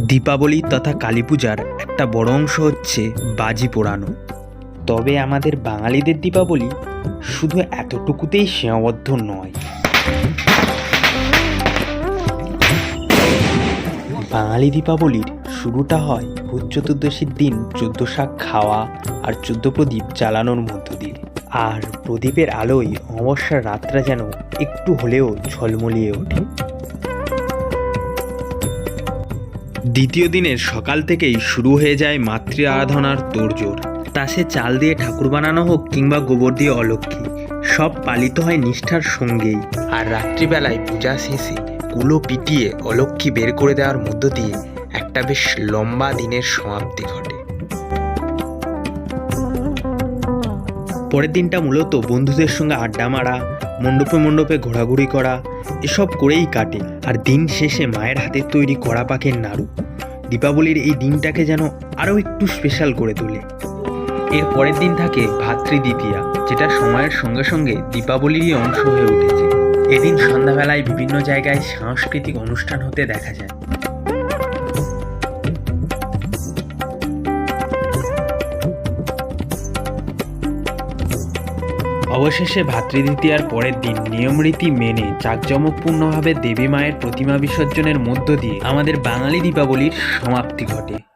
দীপাবলি তথা কালী পূজার একটা বড় অংশ হচ্ছে বাজি পোড়ানো। তবে আমাদের বাঙালিদের দীপাবলি শুধু এতটুকুতেই সীমাবদ্ধ নয়। বাঙালি দীপাবলির শুরুটা হয় ভূত চতুর্দশীর দিন চোদ্দ শাক খাওয়া আর চোদ্দ প্রদীপ জ্বালানোর মধ্য দিয়ে। আর প্রদীপের আলোয় অমাবস্যার রাতটা যেন একটু হলেও ঝলমলিয়ে ওঠে। দ্বিতীয় দিনের সকাল থেকেই শুরু হয়ে যায় মাতৃ আরাধনার তোড়জোড়। তা সে চাল দিয়ে ঠাকুর বানানো হোক কিংবা গোবর দিয়ে অলক্ষ্মী, সব পালিত হয় নিষ্ঠার সঙ্গেই। আর রাত্রিবেলায় পূজা শেষে কুলো পিটিয়ে অলক্ষ্মী বের করে দেওয়ার মধ্য দিয়ে একটা বেশ লম্বা দিনের সমাপ্তি ঘটে। পরের দিনটা মূলত বন্ধুদের সঙ্গে আড্ডা মারা, মণ্ডপে মণ্ডপে ঘোরাঘুরি করা, এসব করেই কাটে। আর দিন শেষে মায়ের হাতের তৈরি কড়া পাকের নাড়ু। দীপাবলির এই দিনটাকে যেন আরও একটু স্পেশাল করে তোলে। এর পরের দিন থাকে ভাতৃদ্বিতীয়া, যেটা সময়ের সঙ্গে সঙ্গে দীপাবলিরই অংশ হয়ে উঠেছে। এদিন সন্ধ্যাবেলায় বিভিন্ন জায়গায় সাংস্কৃতিক অনুষ্ঠান হতে দেখা যায়। অবশেষে ভাতৃদ্বিতীয়ার পরের দিন নিয়মরীতি মেনে জাঁকজমকপূর্ণভাবে দেবী মায়ের প্রতিমা বিসর্জনের মধ্য দিয়ে আমাদের বাঙালি দীপাবলির সমাপ্তি ঘটে।